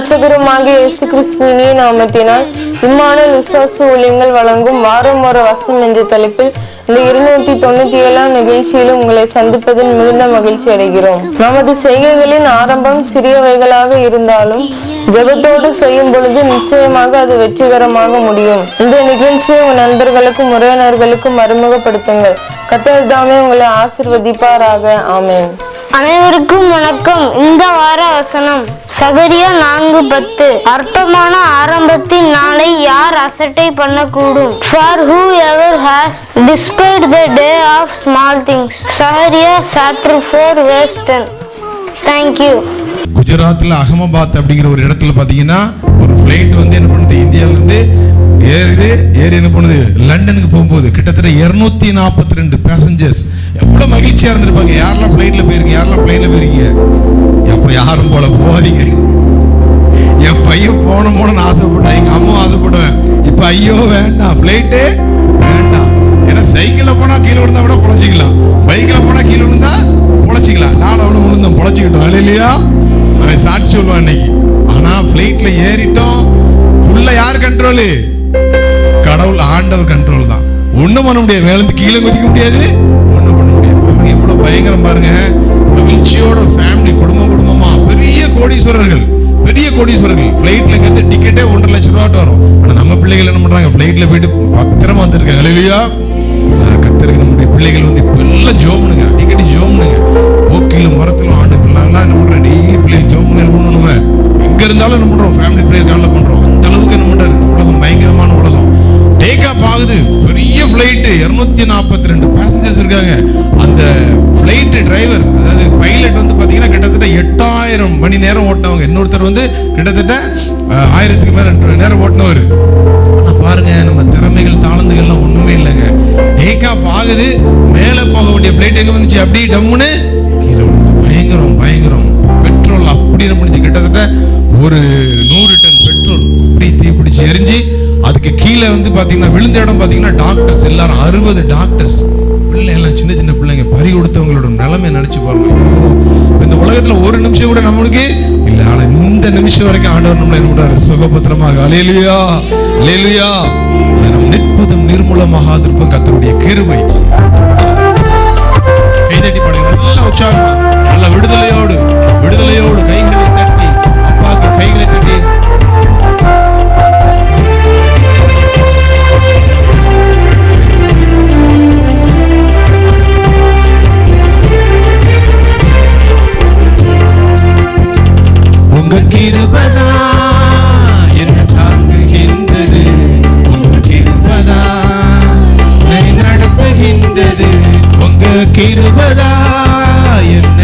கத்தரும் ரட்சகருமாகிய இயேசு கிறிஸ்துவின் நாமத்தினால் இம்மானுவேல் விசுவாச ஊழியங்கள் வழங்கும் வாரம் ஒரு வசம் என்ற தலைப்பில் இந்த இருநூத்தி தொண்ணூத்தி ஏழாம் நிகழ்ச்சியிலும் உங்களை சந்திப்பதில் மிகுந்த மகிழ்ச்சி அடைகிறோம். நமது செய்கைகளின் ஆரம்பம் சிறியவைகளாக இருந்தாலும் ஜெபத்தோடு செய்யும் பொழுது நிச்சயமாக அது வெற்றிகரமாக முடியும். இந்த நிகழ்ச்சியை உங்கள் நண்பர்களுக்கும் உறவினர்களுக்கும் அறிமுகப்படுத்துங்கள். கத்தர் தாமே உங்களை ஆசிர்வதிப்பாராக. ஆமேன். அனைவருக்கும் வணக்கம். இந்த வார வசனம் சகரியா நான்கு பத்து. அர்த்தமான ஆரம்பத்தின் நாளை யார் அசட்டை பண்ணக்கூடும்? For whoever has despised the day of small things Zechariah chapter four வேஸ்டன் thank you குஜராத்தில் அகமதாபாத் அப்படிங்கிற ஒரு இடத்துல பார்த்தீங்கன்னா ஒரு ஃப்ளைட் வந்து என்ன பண்ணுது? இந்தியாவிலேருந்து ஏறுது ஏறி என்ன பண்ணுது? லண்டனுக்கு போகும்போது கிட்டத்தட்ட இரநூத்தி நாற்பத்தி ரெண்டு பேசஞ்சர்ஸ் எவ்வளோ மகிழ்ச்சியாக இருந்திருப்பாங்க. யாரெல்லாம் ஃப்ளைட்டில் போயிருக்கீங்க? யாரெல்லாம் ஃப்ளைட்டில் போயிருக்கீங்க? எப்போ யாரும் போல போகாதீங்க. என் பையன் போன போனன்னு ஆசைப்பட்டான். எங்கள் அம்மா ஆசைப்படுவேன் இப்போ ஐயோ வேண்டாம். ஃப்ளைட்டு வேண்டாம். ஏன்னா சைக்கிளில் போனால் கீழே விழுந்தா விட பொழைச்சிக்கலாம். பைக்கில் போனால் கீழே விழுந்தா பொழைச்சிக்கலாம். நான் அவனை விழுந்தோம். பொழைச்சிக்கிட்டோம். அது இல்லையா? அவன் சாட்சி சொல்லுவான் இன்னைக்கு. ஆனால் ஃப்ளைட்டில் ஏறிட்டோம். ஃபுல்லாக யார் கண்ட்ரோலு ஆண்டவர் கண்ட்ரோல் தான். ஒண்ணும் பண்ண முடியாது. மேலேருந்து கீழே குதிக்க முடியாது. ஒண்ணும் பண்ண முடியாது. பாருங்க எவ்வளவு பயங்கரம் பாருங்க. மகிழ்ச்சியோட ஃபேமிலி குடும்பம் குடும்பமா பெரிய கோடீஸ்வரர்கள். பெரிய கோடீஸ்வரர்கள். ஃப்ளைட்ல இருந்து டிக்கெட்டே ஒன்றரை லட்சம் ரூபாட்டு வரும். ஆனா நம்ம பிள்ளைகள் என்ன பண்றாங்க? ஃப்ளைட்ல போயிட்டு பத்திரமா வந்திருக்காங்க. இல்லையா கத்திருக்கு நம்முடைய பிள்ளைகள் வந்து இப்ப எல்லாம் ஜோமுனுங்க. அடிக்கடி ஜோமுனுங்க. ஓக்கிலும் மரத்திலும் ஆண்டு பிள்ளைலாம் என்ன பண்றோம்? டெய்லி பிள்ளைகள் ஜோமுங்க என்ன பண்ணுவோம் எங்க இருந்தாலும் என்ன பண்றோம்? ஃபேமிலி பிள்ளைகள் காலில் டேக் ஆகுது. பெரிய ஃப்ளைட்டு இரநூத்தி நாற்பத்தி ரெண்டு பேசஞ்சர்ஸ் இருக்காங்க. அந்த ஃப்ளைட் டிரைவர் அதாவது பைலட் வந்து பார்த்தீங்கன்னா கிட்டத்தட்ட எட்டாயிரம் மணி நேரம் ஓட்டினவங்க. இன்னொருத்தர் வந்து கிட்டத்தட்ட அஹ், ஆயிரத்துக்கு மேல நேரம் ஓட்டினவர். ஆனா பாருங்க நம்ம திறமைகள் தாளந்துகள்லாம் ஒன்றுமே இல்லைங்க. டேக் ஆஃப் ஆகுது. மேலே போக வேண்டிய ஃப்ளைட் எங்கே வந்துச்சு? அப்படியே டம்முன்னு கீழே பயங்கரம் பயங்கரம். பெட்ரோல் அப்படின்னு முடிஞ்சு கிட்டத்தட்ட ஒரு நூறு டன் பெட்ரோல் அப்படியே தீ பிடிச்சி எரிஞ்சு அதுக்கு கீழே வந்து பார்த்தீங்கன்னா இருந்த இடம் பார்த்தீங்கன்னா டாக்டர்ஸ் எல்லாரும் அறுபது டாக்டர்ஸ் பிள்ளை எல்லாம் சின்ன சின்ன பிள்ளைங்க பறி கொடுத்தவங்களோட நிலைமை நினச்சி பாருங்க. இந்த உலகத்தில் ஒரு நிமிஷம் கூட நம்மளுக்கு இல்லை ஆனால் இந்த நிமிஷம் வரைக்கும் ஆண்டவர் நம்மளை என்ன சுகபத்திரமாக. அலையிலையா அலையிலையா நம் நிற்பதும் நிர்மூலமாகாதிருப்போம் கத்தருடைய கிருவை கைதட்டி பாடுங்க நல்லா உற்சாகமா. நடத்துகின்றது உங்க கிருபதா என்ன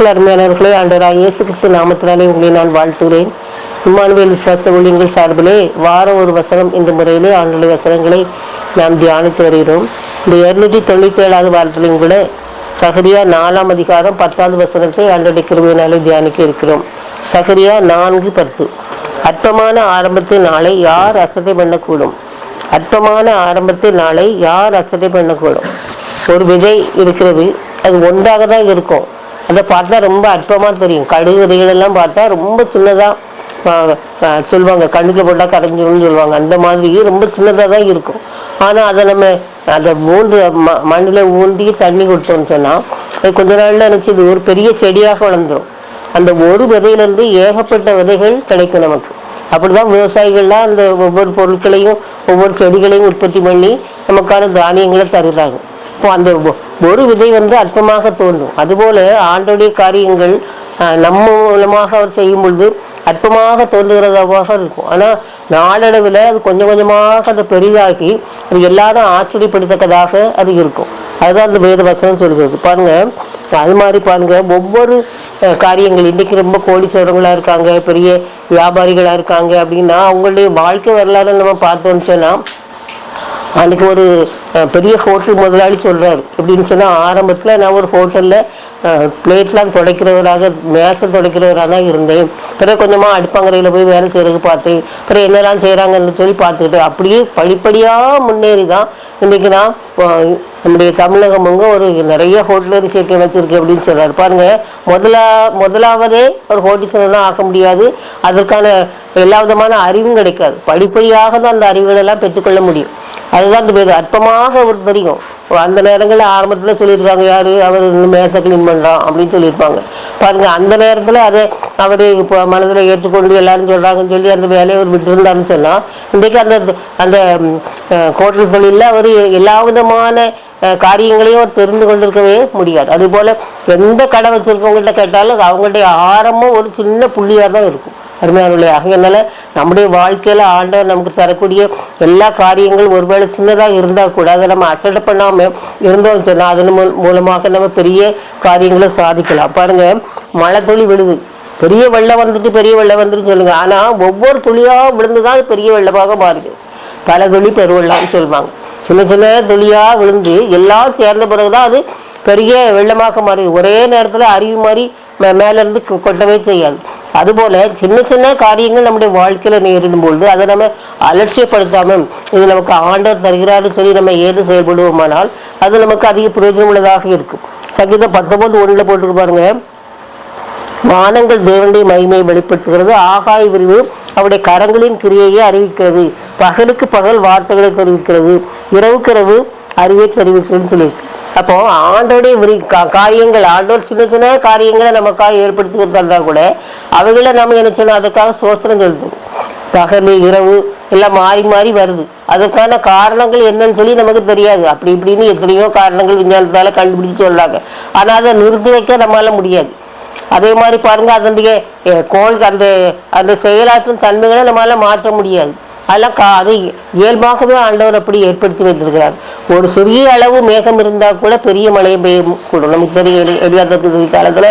கிறிஸ்துவுக்குள் அருமையானவர்களே ஆண்டவராக இயேசு கிறிஸ்து நாமத்தினாலே உங்களை நான் வாழ்த்துகிறேன். இம்மானுவேல் விசுவாச ஊழியங்கள் சார்பிலே வாரம் ஒரு வசனம் இந்த முறையிலே ஆண்டுடைய வசனங்களை நாம் தியானித்து வருகிறோம். இந்த இருநூற்றி தொண்ணூற்றி ஏழாவது வாரத்திலையும் கூட சகரியா நாலாம் அதிகாரம் பத்தாவது வசனத்தை ஆண்டுடைய கிருமையினாலே தியானிக்க இருக்கிறோம். சகரியா நான்கு பத்து. அற்பமான ஆரம்பத்தின் நாளை யார் அசட்டை பண்ணக்கூடும்? அற்பமான ஆரம்பத்தின் நாளை யார் அசட்டை பண்ணக்கூடும்? ஒரு விதை இருக்கிறது அது ஒன்றாக தான் இருக்கும். அதை பார்த்தா ரொம்ப அற்பமாக தெரியும். கடுகு விதைகளெல்லாம் பார்த்தா ரொம்ப சின்னதாக சொல்லுவாங்க. கண்ணுக்கு போட்டால் கரைஞ்சிரும்னு சொல்லுவாங்க. அந்த மாதிரி ரொம்ப சின்னதாக தான் இருக்கும். ஆனால் அதை நம்ம அதை ஊன்று ம மண்ணில் ஊண்டி தண்ணி கொடுத்தோம்னு சொன்னால் அது கொஞ்ச நாளில் நினச்சி இது ஒரு பெரிய செடியாக வளர்ந்துடும் அந்த ஒரு விதையிலேருந்து ஏகப்பட்ட விதைகள் கிடைக்கும் நமக்கு. அப்படிதான் விவசாயிகள்லாம் அந்த ஒவ்வொரு பொருட்களையும் ஒவ்வொரு செடிகளையும் உற்பத்தி பண்ணி நமக்கான தானியங்களை தருகிறாங்க. அப்போ அந்த ஒரு விதை வந்து அற்பமாக தோன்றும். அதுபோல ஆண்டோடைய காரியங்கள் நம்ம மூலமாக அவர் செய்யும் பொழுது அற்பமாக தோன்றுகிறதாக இருக்கும். ஆனால் நாளடைவில் அது கொஞ்சம் கொஞ்சமாக அது பெரிதாகி அது எல்லாரும் ஆச்சரியப்படுத்தக்கதாக அது இருக்கும். அதுதான் அந்த வேத வசனம் சொல்கிறது. பாருங்க அது மாதிரி பாருங்க ஒவ்வொரு காரியங்கள். இன்றைக்கி ரொம்ப கோடீஸ்வரங்களா இருக்காங்க பெரிய வியாபாரிகளாக இருக்காங்க அப்படின்னா அவங்களுடைய வாழ்க்கை வரலாறு நம்ம பார்த்தோம்னு சொன்னால் அன்றைக்கி ஒரு பெரிய ஹோட்டல் முதலாளி சொல்கிறார் எப்படின்னு சொன்னால் ஆரம்பத்தில் நான் ஒரு ஹோட்டலில் பிளேட்லாம் துடைக்கிறவராக மேசம் துடைக்கிறவராக தான் இருந்தேன். பிறகு கொஞ்சமாக அடுப்பாங்கரையில் போய் வேலை செய்கிறதுக்கு பார்த்தேன். பிறகு என்னெல்லாம் செய்கிறாங்கன்னு சொல்லி பார்த்துக்கிட்டு அப்படியே படிப்படியாக முன்னேறி தான் இன்னைக்கு நான் நம்முடைய தமிழகம்ங்க ஒரு நிறைய ஹோட்டல் சேர்க்கை வச்சுருக்கேன் அப்படின்னு சொல்கிறார் பாருங்கள் முதலா முதலாவதே ஒரு ஹோட்டல் ஆக முடியாது. அதற்கான எல்லா விதமான அறிவும் கிடைக்காது. படிப்படியாக தான் அந்த அறிவுகளெல்லாம் பெற்றுக்கொள்ள முடியும். அதுதான் அந்த பேர். அற்பமாக அவர் தெரியும். அந்த நேரங்களில் ஆரம்பத்தில் சொல்லியிருக்காங்க யார்? அவர் இன்னும் மேசை க்ளீன் பண்ணுறான் அப்படின்னு சொல்லியிருப்பாங்க. பாருங்கள் அந்த நேரத்தில் அதை அவர் இப்போ மனதில் ஏற்றுக்கொண்டு எல்லாரும் சொல்கிறாங்கன்னு சொல்லி அந்த வேலையை அவர் விட்டுருந்தாருன்னு சொன்னால் இன்றைக்கு அந்த அந்த கோட்டல் தொழிலில் அவர் எல்லா விதமான காரியங்களையும் அவர் தெரிந்து கொண்டிருக்கவே முடியாது. அதுபோல் எந்த கடை வச்சுருக்கவங்கள்ட்ட கேட்டாலும் அவங்கள்ட்ட ஆரம்பம் ஒரு சின்ன புள்ளியாக தான் இருக்கும். அருமையானவர்களே ஆகையனால நம்முடைய வாழ்க்கையில் ஆண்டவர் நமக்கு தரக்கூடிய எல்லா காரியங்களும் ஒருவேளை சின்னதாக இருந்தால் கூட அதை நம்ம அசட்டை பண்ணாமல் இருந்தோம்னு சொன்னால் அதன் மூலமாக நம்ம பெரிய காரியங்களை சாதிக்கலாம். பாருங்கள் மழை துளி விழுது. பெரிய வெள்ளம் வந்துட்டு பெரிய வெள்ளம் வந்துட்டு சொல்லுங்கள் ஆனால் ஒவ்வொரு துளியா விழுந்துதான் பெரிய வெள்ளமாக மாறுது. பல துளி பெருவெள்ளம்னு சொல்லுவாங்க. சின்ன சின்ன துளியாக விழுந்து எல்லாம் சேர்ந்த பிறகுதான் அது பெரிய வெள்ளமாக மாறுது. ஒரே நேரத்தில் அருவி மாதிரி மே- கொ- கொட்டவே செய்யாது. அதுபோல் சின்ன சின்ன காரியங்கள் நம்முடைய வாழ்க்கையில் நேரிடும் பொழுது அதை நம்ம அலட்சியப்படுத்தாமல் இது நமக்கு ஆண்டவர் தருகிறாருன்னு சொல்லி நம்ம ஏது செயல்படுவோமானால் அது நமக்கு அதிக பிரயோஜனம் உள்ளதாக இருக்கும். சங்கீதம் பத்தொம்போது ஒன்றில் போட்டுருக்கு பாருங்கள் வானங்கள் தேவனுடைய மகிமையை வெளிப்படுத்துகிறது. ஆகாய விரிவு அவருடைய கரங்களின் கிரியையை அறிவிக்கிறது. பகலுக்கு பகல் வார்த்தைகளை தெரிவிக்கிறது. இரவுக்கு இரவு அறிவை தெரிவிக்கிறதுன்னு சொல்லியிருக்கு. அப்போ ஆண்டோடைய விரி கா- காரியங்கள் ஆண்டோர் சின்ன சின்ன காரியங்களை நமக்காக ஏற்படுத்தி கொடுத்தா கூட அவைகளை நம்ம என்ன செய்யணும்? அதுக்காக சோத்திரம் செலுத்தணும் பகல் இரவு எல்லாம் மாறி மாறி வருது. அதுக்கான காரணங்கள் என்னன்னு சொல்லி நமக்கு தெரியாது. அப்படி இப்படின்னு எத்தனையோ காரணங்கள் விஞ்ஞானத்தால கண்டுபிடிச்சு சொல்றாங்க. ஆனால் அதை நிறுத்தி வைக்க நம்மளால முடியாது. அதே மாதிரி பாருங்க அதனுடைய கோள் அந்த அந்த செயலாற்றும் தன்மைகளை நம்மளால மாற்ற முடியாது. அதெல்லாம் கா அது இயல்பாகவே ஆண்டவர் அப்படி ஏற்படுத்தி வைத்திருக்கிறார். ஒரு சிறிய அளவு மேகம் இருந்தால் கூட பெரிய மழையை பெய்யும் கூட. நமக்கு தெரியும் எளியாத காலத்தில்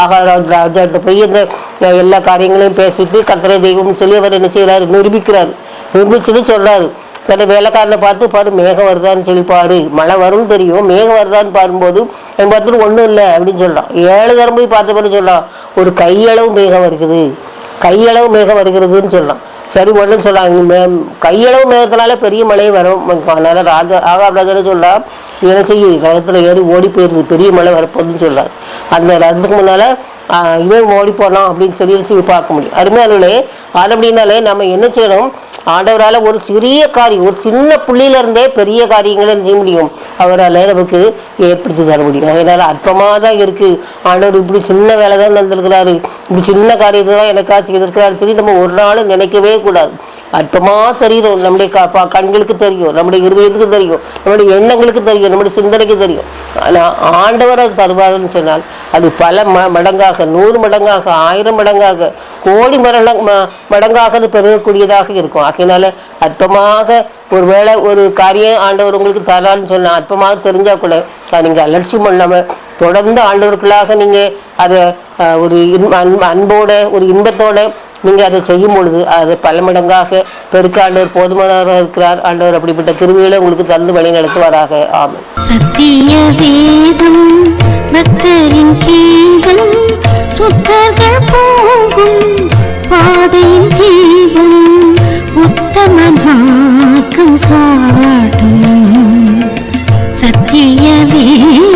ஆகாராஜ் ராஜாட்ட போய் இந்த எல்லா காரியங்களையும் பேசிட்டு கத்திரை தெய்வம்னு சொல்லி அவர் என்ன செய்கிறாரு நிரூபிக்கிறார். நிரூபிச்சுன்னு சொல்கிறார் தன்னை வேலைக்காரனை பார்த்து பாரு மேகம் வருதான்னு சொல்லி பாரு. மழை வரும் தெரியும் மேகம் வருதான்னு பாரும்போது என் பார்த்துட்டு ஒன்றும் இல்லை அப்படின்னு சொல்கிறான் ஏழு தரம் போய் பார்த்த பிறகு சொல்கிறான் ஒரு கையளவு மேகம் வருகிறது. கையளவு மேகம் வருகிறதுன்னு சொல்லலாம் சரி ஒன்றும் சொல்கிறாங்க மே கையளவு மேகத்தினால பெரிய மழை வரும். அதனால ராஜா ஆகாப் ராஜா சொல்கிறார் என்ன செய்ய? ரதத்தில் ஏறி ஓடி போயிருது பெரிய மழை வரப்போகுதுன்னு சொல்கிறார் அந்த ரதத்துக்கு முன்னால் இவன் ஓடி போகலாம் அப்படின்னு சொல்லி சொல்லி பார்க்க முடியும். அருமையானே அது அப்படின்னாலே நம்ம என்ன செய்யணும்? ஆண்டவரால் ஒரு சிறிய காரியம் ஒரு சின்ன புள்ளியிலிருந்தே பெரிய காரியங்களை செய்ய முடியும். அவரால் நமக்கு ஏற்படுத்தி தர முடியும். அதனால் அற்பமாக தான் இருக்கு. ஆண்டவர் இப்படி சின்ன வேலை தான் தந்திருக்கிறாரு. இப்படி சின்ன காரியத்தை தான் எனக்காக செய்திருக்கிறாரு சொல்லி நம்ம ஒரு நாளும் நினைக்கவே கூடாது. அற்பமா தெரியும். நம்முடைய க- கண்களுக்கு தெரியும். நம்முடைய இருதயத்துக்கு தெரியும். நம்முடைய எண்ணங்களுக்கு தெரியும். நம்முடைய சிந்தனைக்கு தெரியும். ஆனால் ஆண்டவர் அது தருவாருன்னு சொன்னால் அது பல ம மடங்காக நூறு மடங்காக ஆயிரம் மடங்காக கோடி மரண ம- மடங்காக அது பெருகக்கூடியதாக இருக்கும். ஆகையினால அற்பமாக ஒருவேளை ஒரு காரியம் ஆண்டவர் உங்களுக்கு தரான்னு சொன்னால் அற்பமாக தெரிஞ்சால் கூட அதை நீங்கள் அலட்சியம் பண்ணாமல் தொடர்ந்து ஆண்டவர்களாக நீங்கள் அதை ஒரு இன் அன்போட ஒரு இன்பத்தோட நீங்கள் அதை செய்யும் பொழுது அது பல மடங்காக பெருக்க ஆண்டவர் போதுமானவராக இருக்கிறார். ஆண்டவர் அப்படிப்பட்ட கிருவிகளை உங்களுக்கு தந்து வழி நடத்துவாராக. ஆமாம் சத்திய வேதம் பக்தரின் கீதம் சுத்தர்கள் போகும் பாதையின் ஜீவன் உத்தம மார்க்கம் காட்டும். சத்திய வேதம்